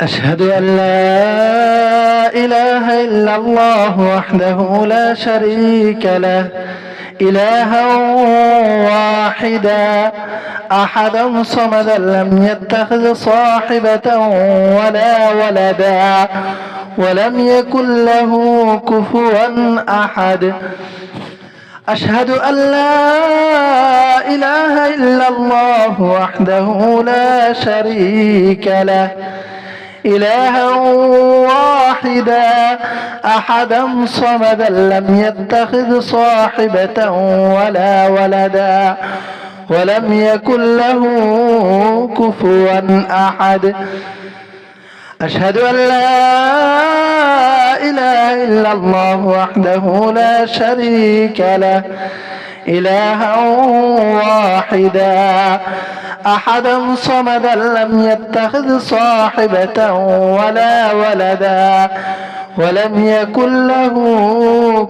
أشهد أن لا إله إلا الله وحده لا شريك له. إلها واحدا. أحدا صمدا لم يتخذ صاحبة ولا ولدا ولم يكن له كفوا أحد. أشهد أن لا إله إلا الله وحده لا شريك له. إلها واحدا. أحدا صمدا لم يتخذ صاحبة ولا ولدا ولم يكن له كفوا أحد. أشهد أن لا إله إلا الله وحده لا شريك له. إلها واحدا. أحدا صمدا لم يتخذ صاحبة ولا ولدا ولم يكن له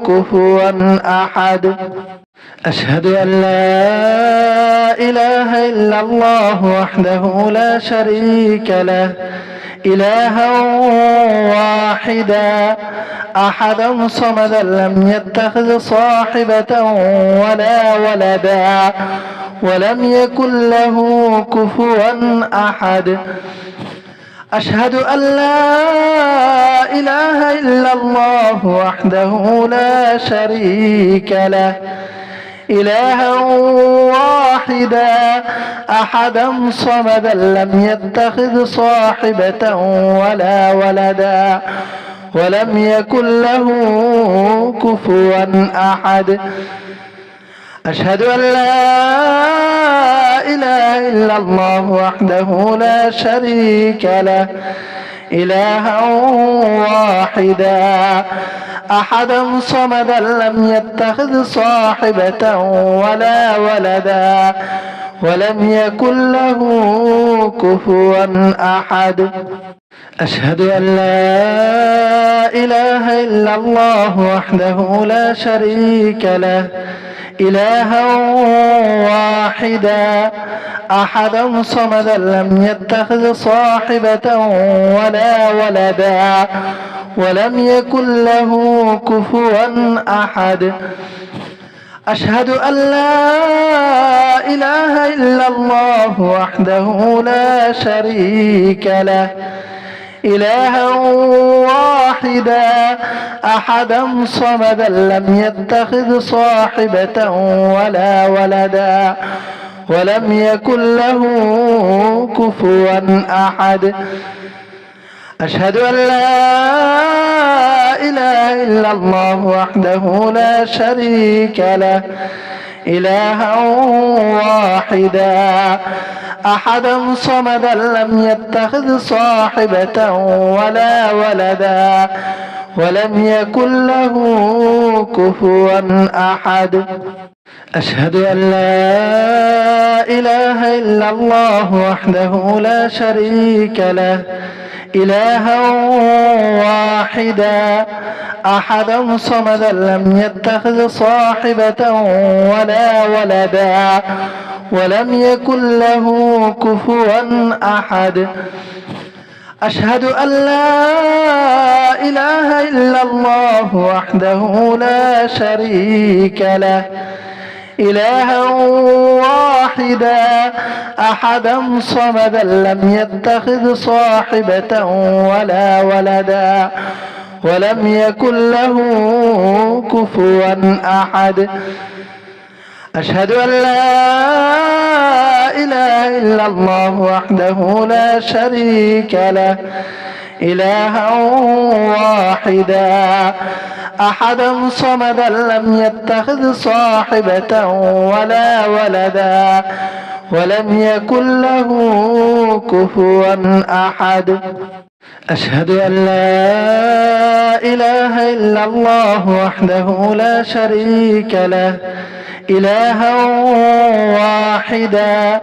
كفوا أحد. أشهد أن لا إله إلا الله وحده لا شريك له. إلها واحدا. أحدا صمدا لم يتخذ صاحبة ولا ولدا ولم يكن له كفوا أحد. أشهد أن لا إله إلا الله وحده لا شريك له. إلها واحدا. أحدا صمدا لم يتخذ صاحبة ولا ولدا ولم يكن له كفوا أحد. أشهد أن لا إله إلا الله وحده لا شريك له إلها واحدا. أحدا صمدا لم يتخذ صاحبة ولا ولدا ولم يكن له كفوا أحد. أشهد أن لا إله إلا الله وحده لا شريك له. إلها واحدا. أحدا صمدا لم يتخذ صاحبة ولا ولدا ولم يكن له كفوا أحد. أشهد أن لا إله إلا الله وحده لا شريك له. إلها واحدا أحدا صمدا لم يتخذ صاحبة ولا ولدا ولم يكن له كفوا أحد. أشهد أن لا إله إلا الله وحده لا شريك له. إلها واحدا. أحدا صمدا لم يتخذ صاحبة ولا ولدا. ولم يكن له كفوا أحد. أشهد أن لا إله إلا الله وحده لا شريك له. إلها واحدا. أحدا صمدا لم يتخذ صاحبة ولا ولدا ولم يكن له كفوا أحد. أشهد أن لا إله إلا الله وحده لا شريك له. إلها واحدا. أحدا صمدا لم يتخذ صاحبة ولا ولدا ولم يكن له كفوا أحد. أشهد أن لا إله إلا الله وحده لا شريك له إلها واحدا. أحدا صمدا لم يتخذ صاحبة ولا ولدا ولم يكن له كفوا أحد. أشهد أن لا إله إلا الله وحده لا شريك له. إلها واحدا.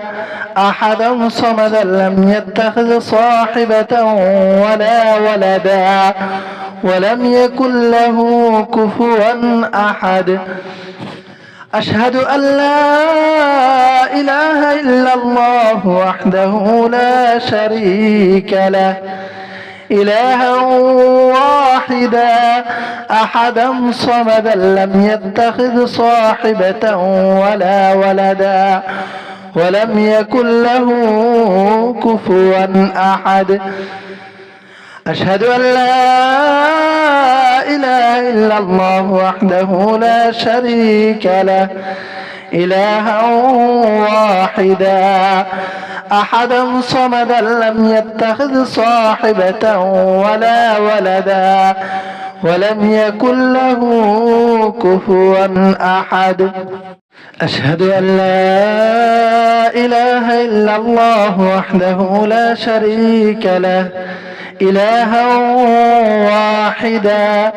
أحدا صمدا لم يتخذ صاحبة ولا ولدا ولم يكن له كفوا أحد. أشهد أن لا إله إلا الله وحده لا شريك له. إلها واحدا. أحدا صمدا لم يتخذ صاحبة ولا ولدا ولم يكن له كفوا أحد. أشهد أن لا إله إلا الله وحده لا شريك له. إلها واحدا. أحدا صمدا لم يتخذ صاحبة ولا ولدا ولم يكن له كفوا أحد. أشهد أن لا إله إلا الله وحده لا شريك له. إلها واحدا.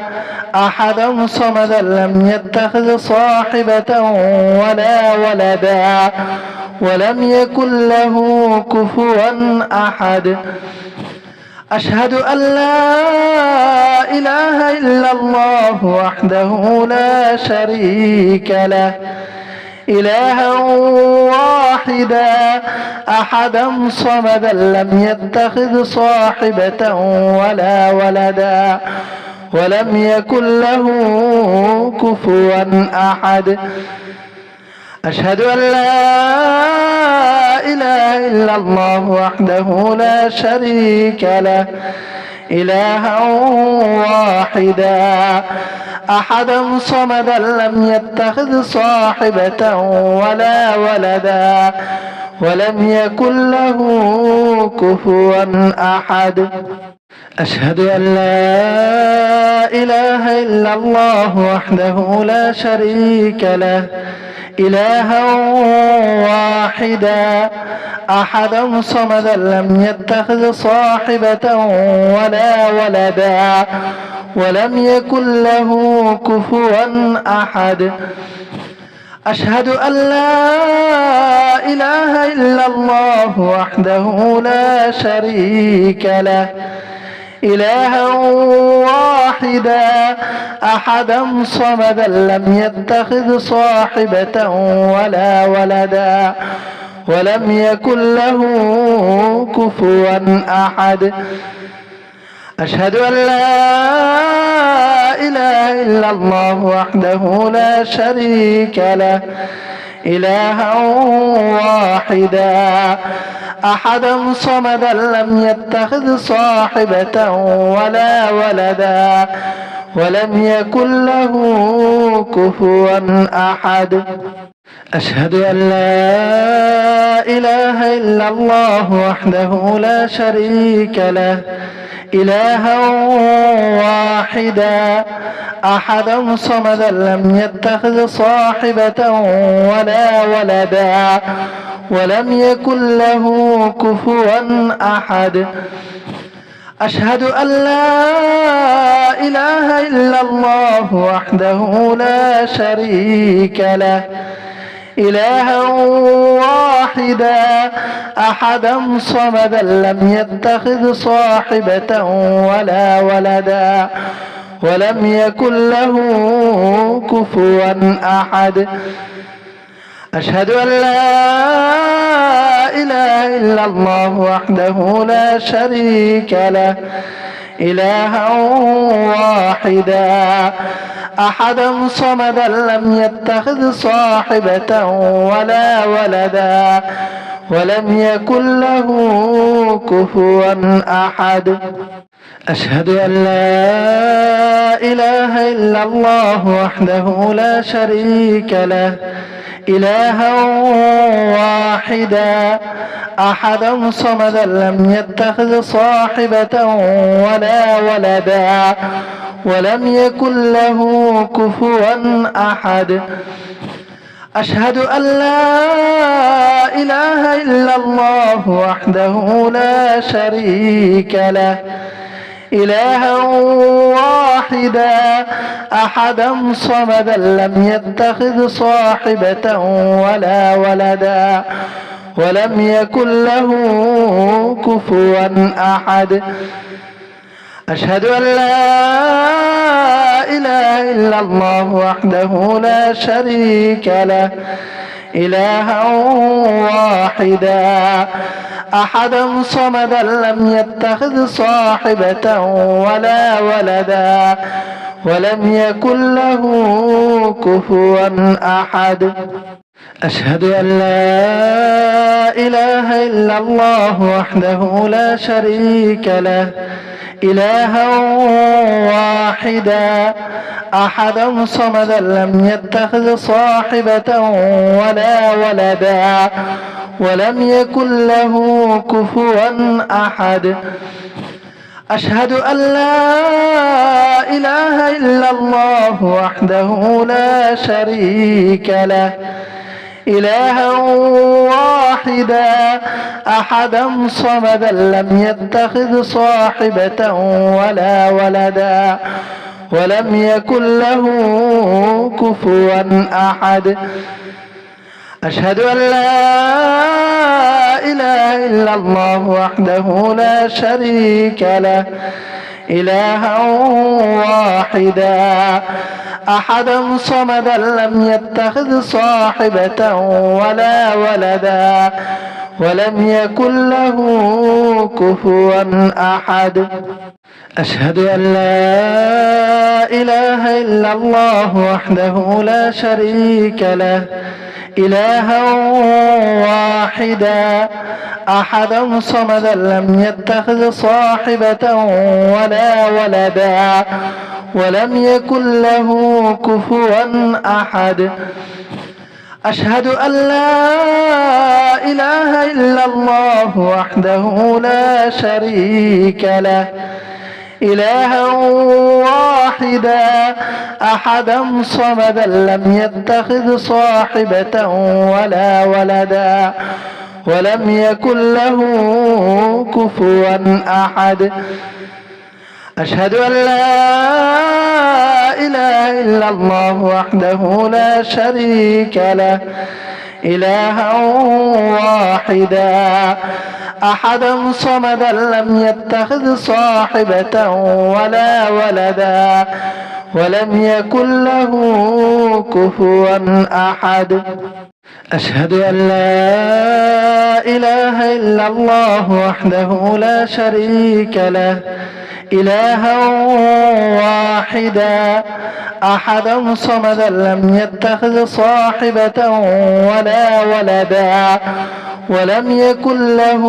أحدا صمدا لم يتخذ صاحبة ولا ولدا ولم يكن له كفوا أحد. أشهد أن لا إله إلا الله وحده لا شريك له. إلها واحدا. أحدا صمدا لم يتخذ صاحبة ولا ولدا ولم يكن له كفوا أحد. أشهد أن لا إله إلا الله وحده لا شريك له إلها واحدا. أحدا صمدا لم يتخذ صاحبة ولا ولدا ولم يكن له كفوا أحد. أشهد أن لا إله إلا الله وحده لا شريك له إلها واحدا. أحدا صمدا لم يتخذ صاحبة ولا ولدا ولم يكن له كفوا أحد. أشهد أن لا إله إلا الله وحده لا شريك له. إلها واحدا أحدا صمدا لم يتخذ صاحبة ولا ولدا ولم يكن له كفوا أحد. أشهد أن لا إله إلا الله وحده لا شريك له. إلها واحدا. أحدا صمدا لم يتخذ صاحبة ولا ولدا ولم يكن له كفوا أحد. أشهد أن لا إله إلا الله وحده لا شريك له. إلها واحدا. أحدا صمدا لم يتخذ صاحبة ولا ولدا ولم يكن له كفوا أحد. أشهد أن لا إله إلا الله وحده لا شريك له. إلها واحدا. أحدا صمدا لم يتخذ صاحبة ولا ولدا ولم يكن له كفوا أحد. أشهد أن لا إله إلا الله وحده لا شريك له إلها واحدا. أحدا صمدا لم يتخذ صاحبة ولا ولدا ولم يكن له كفوا أحد. أشهد أن لا إله إلا الله وحده لا شريك له. إلها واحدا. أحدا صمدا لم يتخذ صاحبة ولا ولدا ولم يكن له كفوا أحد. أشهد أن لا إله إلا الله وحده لا شريك له. إلها واحدا. أحدا صمدا لم يتخذ صاحبة ولا ولدا ولم يكن له كفوا أحد. أشهد أن لا إله إلا الله وحده لا شريك له إلها واحدا. أحدا صمدا لم يتخذ صاحبة ولا ولدا ولم يكن له كفوا أحد. أشهد أن لا إله إلا الله وحده لا شريك له. إلها واحدا. أحدا صمدا لم يتخذ صاحبة ولا ولدا ولم يكن له كفوا أحد. أشهد أن لا إله إلا الله وحده لا شريك له. إلها واحدا. أحدا صمدا لم يتخذ صاحبة ولا ولدا ولم يكن له كفوا أحد. أشهد أن لا إله إلا الله وحده لا شريك له إلها واحدا. أحدا صمدا لم يتخذ صاحبة ولا ولدا ولم يكن له كفوا أحد. أشهد أن لا إله إلا الله وحده لا شريك له. إلها واحدا. أحدا صمدا لم يتخذ صاحبة ولا ولدا ولم يكن له كفوا أحد. أشهد أن لا إله إلا الله وحده لا شريك له. إلها واحدا أحدا صمدا لم يتخذ صاحبة ولا ولدا ولم يكن له كفوا أحد. أشهد أن لا إله إلا الله وحده لا شريك له. إلها واحدا. أحدا صمدا لم يتخذ صاحبة ولا ولدا ولم يكن له كفوا أحد. أشهد أن لا إله إلا الله وحده لا شريك له. إلها واحدا. أحدا صمدا لم يتخذ صاحبة ولا ولدا ولم يكن له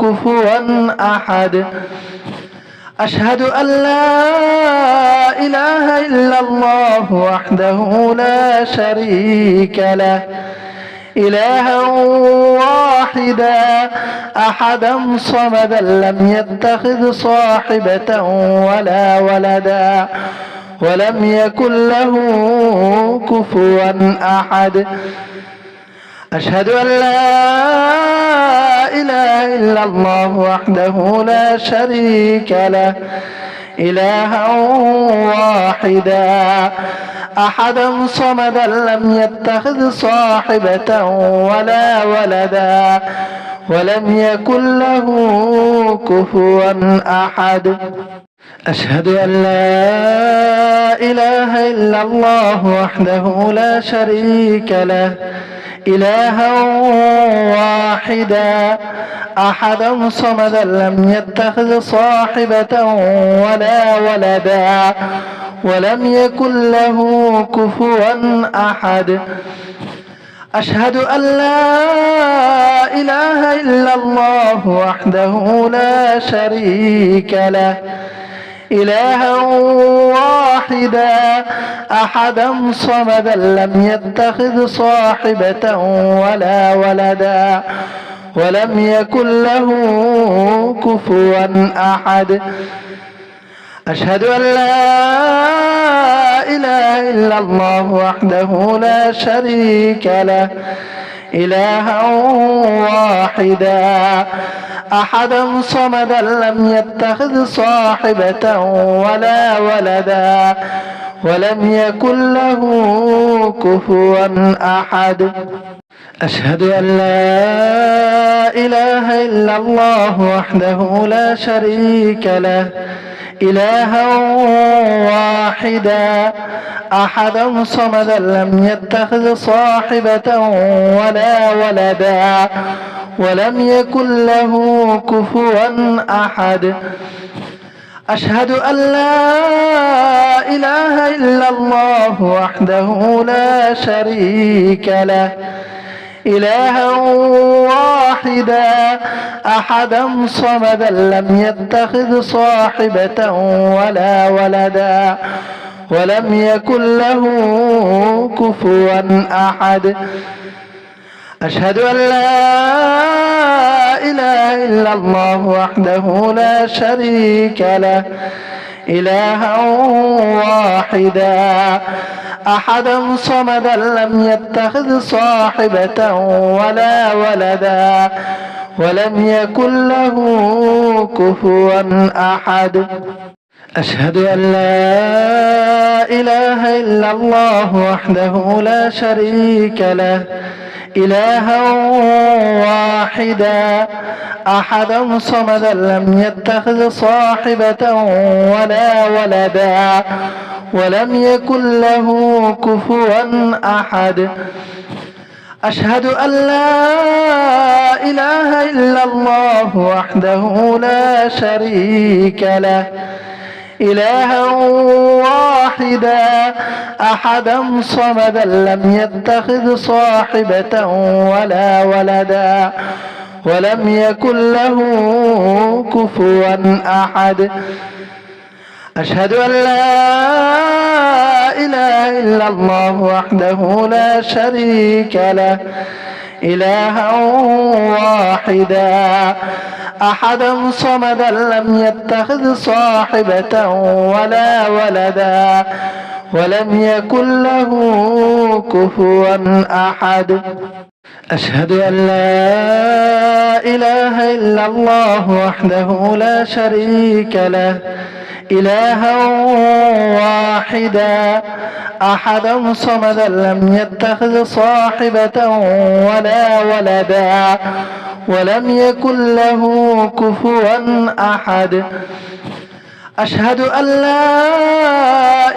كفوا أحد. أشهد أن لا إله إلا الله وحده لا شريك له. إلها واحدا. أحدا صمدا لم يتخذ صاحبة ولا ولدا ولم يكن له كفوا أحد. أشهد أن لا إله إلا الله وحده لا شريك له إلها واحدا. أحدا صمدا لم يتخذ صاحبة ولا ولدا ولم يكن له كفوا أحد. أشهد أن لا إله إلا الله وحده لا شريك له. إلها واحدا. أحدا صمدا لم يتخذ صاحبة ولا ولدا ولم يكن له كفوا أحد. أشهد أن لا إله إلا الله وحده لا شريك له. إلها واحدا أحدا صمدا لم يتخذ صاحبة ولا ولدا ولم يكن له كفوا أحد. أشهد أن لا إله إلا الله وحده لا شريك له. إلها واحدا. أحدا صمدا لم يتخذ صاحبة ولا ولدا. ولم يكن له كفوا أحد. أشهد أن لا إله إلا الله وحده لا شريك له. إلها واحدا. أحدا صمدا لم يتخذ صاحبة ولا ولدا ولم يكن له كفوا أحد. أشهد أن لا إله إلا الله وحده لا شريك له. إلها واحدا. أحدا صمدا لم يتخذ صاحبة ولا ولدا ولم يكن له كفوا أحد. أشهد أن لا إله إلا الله وحده لا شريك له إلها واحدا. أحدا صمدا لم يتخذ صاحبة ولا ولدا ولم يكن له كفوا أحد. أشهد أن لا إله إلا الله وحده لا شريك له. إلها واحدا. أحدا صمدا لم يتخذ صاحبة ولا ولدا ولم يكن له كفوا أحد. أشهد أن لا إله إلا الله وحده لا شريك له. إلها واحدا. أحدا صمدا لم يتخذ صاحبة ولا ولدا ولم يكن له كفوا أحد. أشهد أن لا إله إلا الله وحده لا شريك له إلها واحدا. أحدا صمدا لم يتخذ صاحبة ولا ولدا ولم يكن له كفوا أحد. أشهد أن لا إله إلا الله وحده لا شريك له. إلها واحدا. أحدا صمدا لم يتخذ صاحبة ولا ولدا ولم يكن له كفوا أحد. أشهد أن لا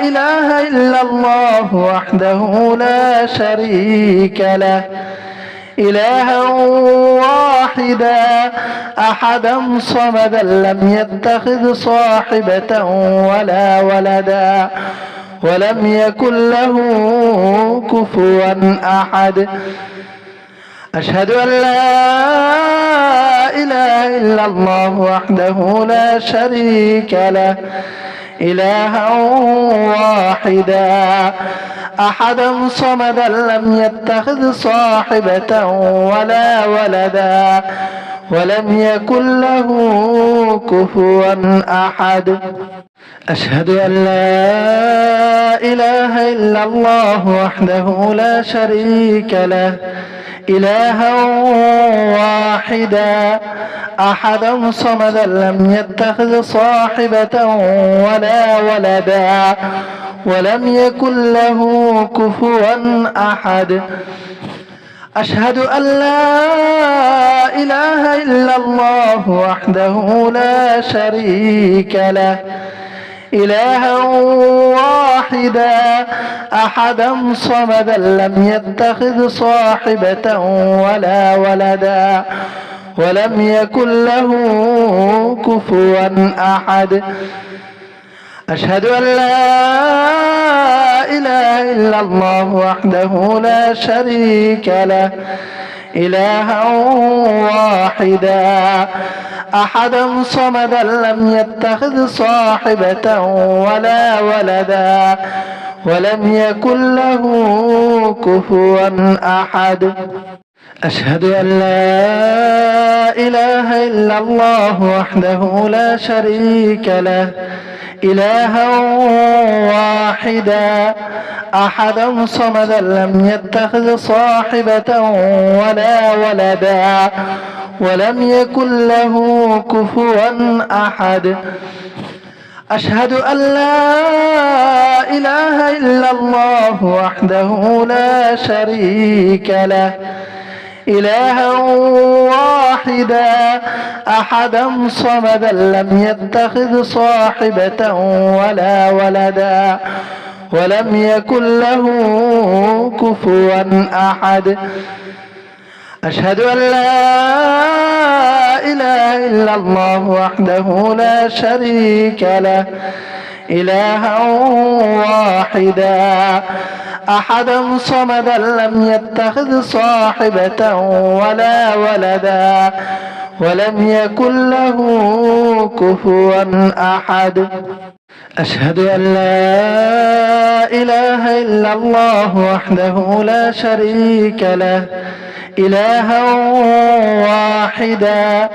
إله إلا الله وحده لا شريك له. إلها واحدا. أحدا صمدا لم يتخذ صاحبة ولا ولدا ولم يكن له كفوا أحد. أشهد أن لا إله إلا الله وحده لا شريك له. إلها واحدا. أحدا صمدا لم يتخذ صاحبة ولا ولدا. ولم يكن له كفوا أحد. أشهد أن لا إله إلا الله وحده لا شريك له. إلها واحدا. أحدا صمدا لم يتخذ صاحبة ولا ولدا ولم يكن له كفوا أحد. أشهد أن لا إله إلا الله وحده لا شريك له. إلها واحدا. أحدا صمدا لم يتخذ صاحبة ولا ولدا ولم يكن له كفوا أحد. أشهد أن لا إله إلا الله وحده لا شريك له. إلها واحدا. أحدا صمدا لم يتخذ صاحبة ولا ولدا ولم يكن له كفوا أحد. أشهد أن لا إله إلا الله وحده لا شريك له. إلها واحدا. أحدا صمدا لم يتخذ صاحبة ولا ولدا ولم يكن له كفوا أحد. أشهد أن لا إله إلا الله وحده لا شريك له. إلها واحدا. أحدا صمدا لم يتخذ صاحبة ولا ولدا ولم يكن له كفوا أحد. أشهد أن لا إله إلا الله وحده لا شريك له. إلها واحدا. أحدا صمدا لم يتخذ صاحبة ولا ولدا ولم يكن له كفوا أحد. أشهد أن لا إله إلا الله وحده لا شريك له. إلها واحدا.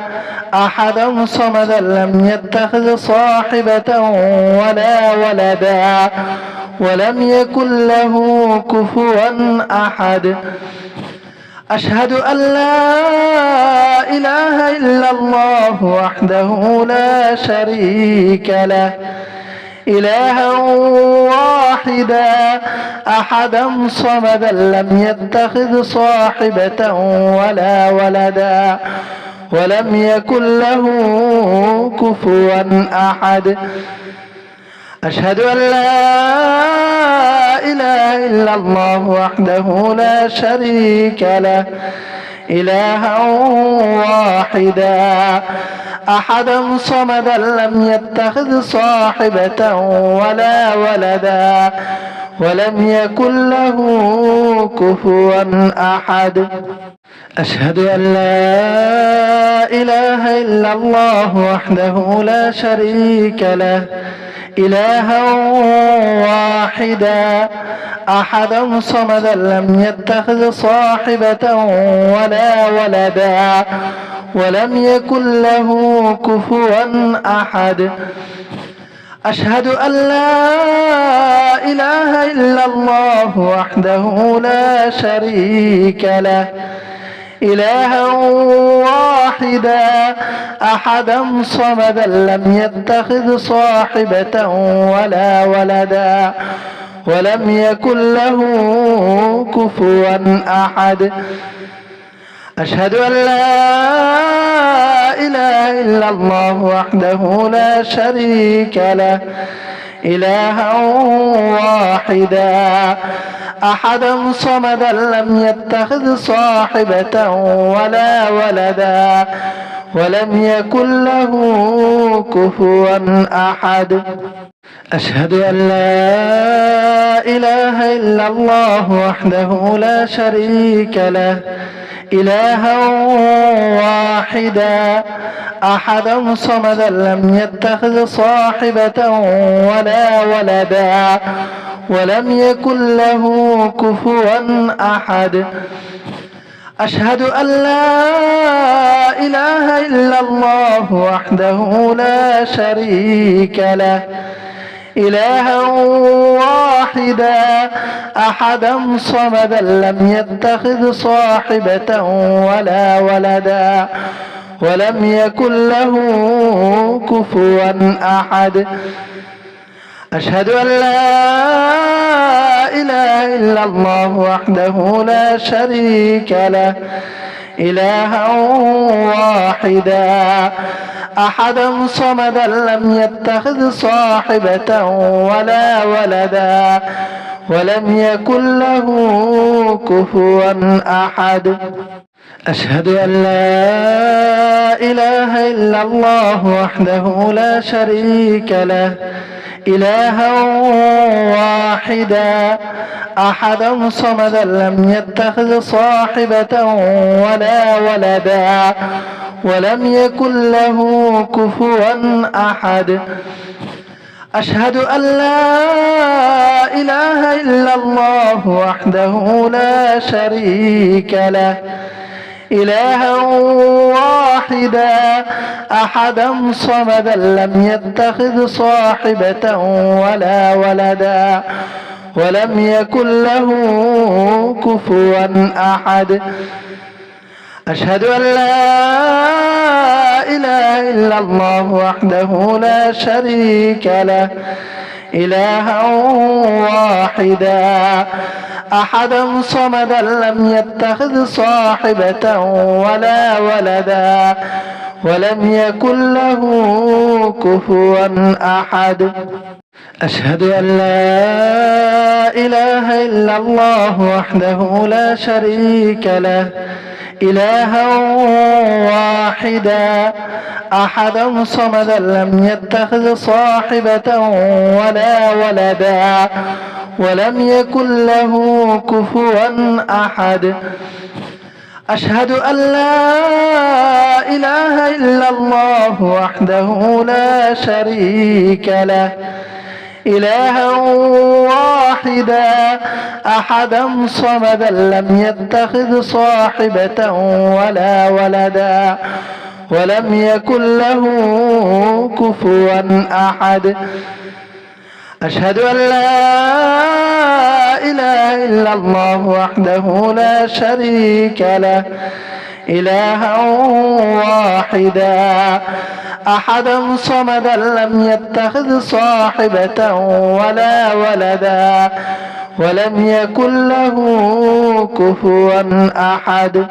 أحدا صمدا لم يتخذ صاحبة ولا ولدا ولم يكن له كفوا أحد. أشهد أن لا إله إلا الله وحده لا شريك له. إلها واحدا. أحدا صمدا لم يتخذ صاحبة ولا ولدا ولم يكن له كفوا أحد. أشهد أن لا إله إلا الله وحده لا شريك له إلها واحدا. أحدا صمدا لم يتخذ صاحبة ولا ولدا ولم يكن له كفوا أحد. أشهد أن لا إله إلا الله وحده لا شريك له. إلها واحدا. أحدا صمدا لم يتخذ صاحبة ولا ولدا ولم يكن له كفوا أحد. أشهد أن لا إله إلا الله وحده لا شريك له. إلها واحدا. أحدا صمدا لم يتخذ صاحبة ولا ولدا ولم يكن له كفوا أحد. أشهد أن لا إله إلا الله وحده لا شريك له. إلها واحدا. أحدا صمدا لم يتخذ صاحبة ولا ولدا ولم يكن له كفوا أحد. أشهد أن لا إله إلا الله وحده لا شريك له إلها واحدا. أحدا صمدا لم يتخذ صاحبة ولا ولدا ولم يكن له كفوا أحد. أشهد أن لا إله إلا الله وحده لا شريك له. إلها واحدا أحدا صمدا لم يتخذ صاحبة ولا ولدا. ولم يكن له كفوا أحد. أشهد أن لا إله إلا الله وحده لا شريك له. إلها واحدا. أحدا صمدا لم يتخذ صاحبة ولا ولدا. ولم يكن له كفوا أحد. أشهد أن لا إله إلا الله وحده لا شريك له. إلها واحدا. أحدا صمدا لم يتخذ صاحبة ولا ولدا. ولم يكن له كفوا أحد. أشهد أن لا إله إلا الله وحده لا شريك له. إلها واحدا. أحدا صمدا لم يتخذ صاحبة ولا ولدا ولم يكن له كفوا أحد. أشهد أن لا إله إلا الله وحده لا شريك له إلها واحدا. أحدا صمدا لم يتخذ صاحبة ولا ولدا ولم يكن له كفوا أحد. أشهد أن لا إله إلا الله وحده لا شريك له. إلها واحدا. أحدا صمدا لم يتخذ صاحبة ولا ولدا ولم يكن له كفوا أحد. أشهد أن لا إله إلا الله وحده لا شريك له. إلها واحدا. أحدا صمدا لم يتخذ صاحبة ولا ولدا ولم يكن له كفوا أحد. أشهد أن لا إله إلا الله وحده لا شريك له. إلها واحدا. أحدا صمدا لم يتخذ صاحبة ولا ولدا ولم يكن له كفوا أحد.